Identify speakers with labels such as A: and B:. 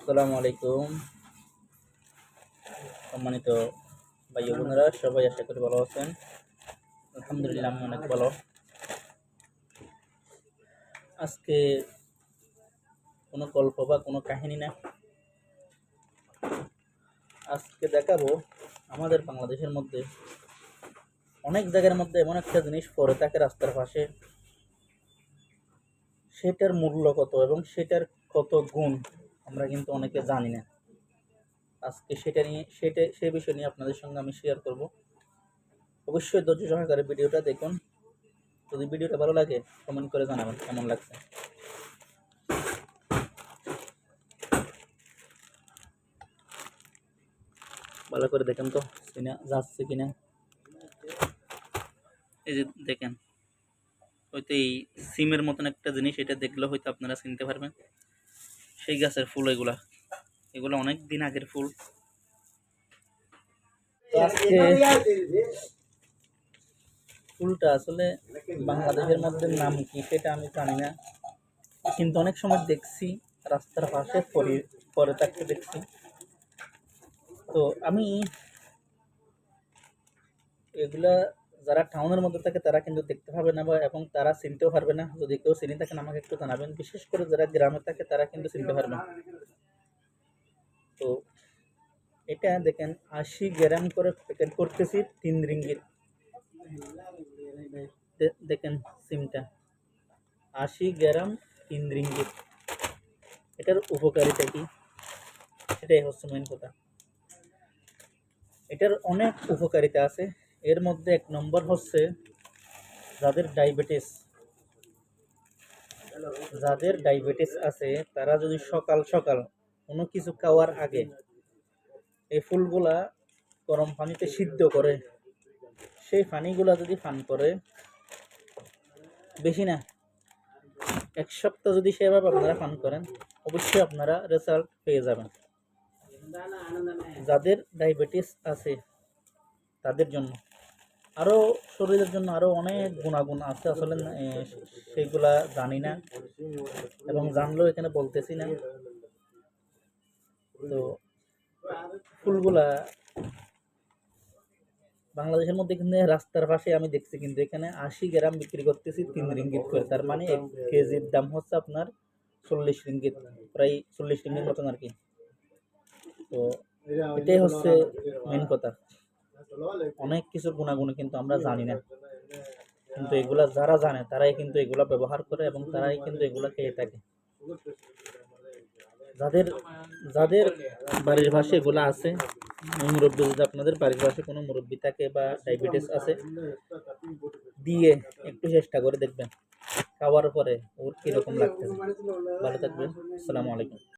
A: আসসালামু আলাইকুম। সম্মানিত ভাই বোনেরা, সবাই আশা করি ভালো আছেন। আলহামদুলিল্লাহ আমি অনেক ভালো। আজকে কোনো গল্প বা কোনো কাহিনী না। আজকে দেখাবো আমাদের বাংলাদেশের মধ্যে অনেক জায়গার মধ্যে এমন একটা জিনিস পড়ে থাকে রাস্তার পাশে। সেটার মূল্য কত এবং সেটার কত গুণ? আমরা কিন্তু অনেকে জানি না। আজকে সেটা নিয়ে, সেটা সেই বিষয় নিয়ে আপনাদের সঙ্গে আমি শেয়ার করব। অবশ্যই ধৈর্য সহকারে ভিডিওটা দেখুন। যদি ভিডিওটা ভালো লাগে কমেন্ট করে জানাবেন কেমন লাগছে। ভালো করে দেখেন তো কিনা যাচ্ছে কিনা। এই যে দেখেন, হয়তো এই সিমের মতন একটা জিনিস, এটা দেখলে হয়তো আপনারা চিনতে পারবেন। সেই গাছের ফুল এগুলা। এগুলো অনেক দিন আগের ফুল। ফুলটা আসলে বাংলাদেশের মধ্যে নাম কি সেটা আমি জানি না। কিন্তু অনেক সময় দেখছি, রাস্তার পাশে পরে পরে থাকতে দেখছি। তো আমি এগুলা যারা টাউনের মধ্যে থাকে, তারা কিন্তু দেখতে পাবে না এবং তারা চিনতেও পারবে না। যদি কেউ চিনি থাকেন আমাকে একটু জানাবেন। বিশেষ করে যারা গ্রামে থাকে, তারা কিন্তু চিনতে পারবে না। তো এটা দেখেন, আশি গ্রাম করে প্যাকেট করতেছি, তিন রিঙ্গিত দে- দেখেন সিমটা। আশি গ্রাম, তিন রিঙ্গিত এটার উপকারিতা কি? এটাই হচ্ছে মেন কথা। এটার অনেক উপকারিতা আছে। এর মধ্যে এক নম্বর হচ্ছে যাদের ডায়াবেটিস। যাদের ডায়াবেটিস আছে, তারা যদি সকাল সকাল কোনো কিছু খাওয়ার আগে এই ফুলগুলা গরম পানিতে সিদ্ধ করে, সেই পানিগুলা যদি পান করে, বেশি না, এক সপ্তাহ যদি সেভাবে আপনারা পান করেন, অবশ্যই আপনারা রেজাল্ট পেয়ে যাবেন। যাদের ডায়াবেটিস আছে তাদের জন্য। আরও শরীরের জন্য আরও অনেক গুণাগুণ আছে আসলে সেগুলা জানি না। এবং জানলেও এখানে বলতেছি না। তো ফুলগুলা বাংলাদেশের মধ্যে কিন্তু রাস্তার পাশে আমি দেখছি, কিন্তু এখানে আশি গ্রাম বিক্রি করতেছি তিন রিঙ্গিত করে। তার মানে এক কেজির দাম হচ্ছে আপনার চল্লিশ রিঙ্গিত, প্রায় চল্লিশ রিঙ্গিত মতন আর কি। তো এটাই হচ্ছে মেন কথা। অনেক কিছু গুণাগুণ কিন্তু আমরা জানি না। কিন্তু এগুলা যারা জানে, তারাই কিন্তু এগুলা ব্যবহার করে এবং তারাই কিন্তু এগুলা খেয়ে থাকে। যাদের যাদের বাড়ির পাশে এগুলা আছে মুরব্বী যদি আপনাদের বাড়ির পাশে কোনো মুরব্বী থাকে বা ডায়াবেটিস আছে, দিয়ে একটু চেষ্টা করে দেখবেন, খাওয়ার পরে ওর কীরকম লাগতেছে। ভালো থাকবেন। আসসালামু আলাইকুম।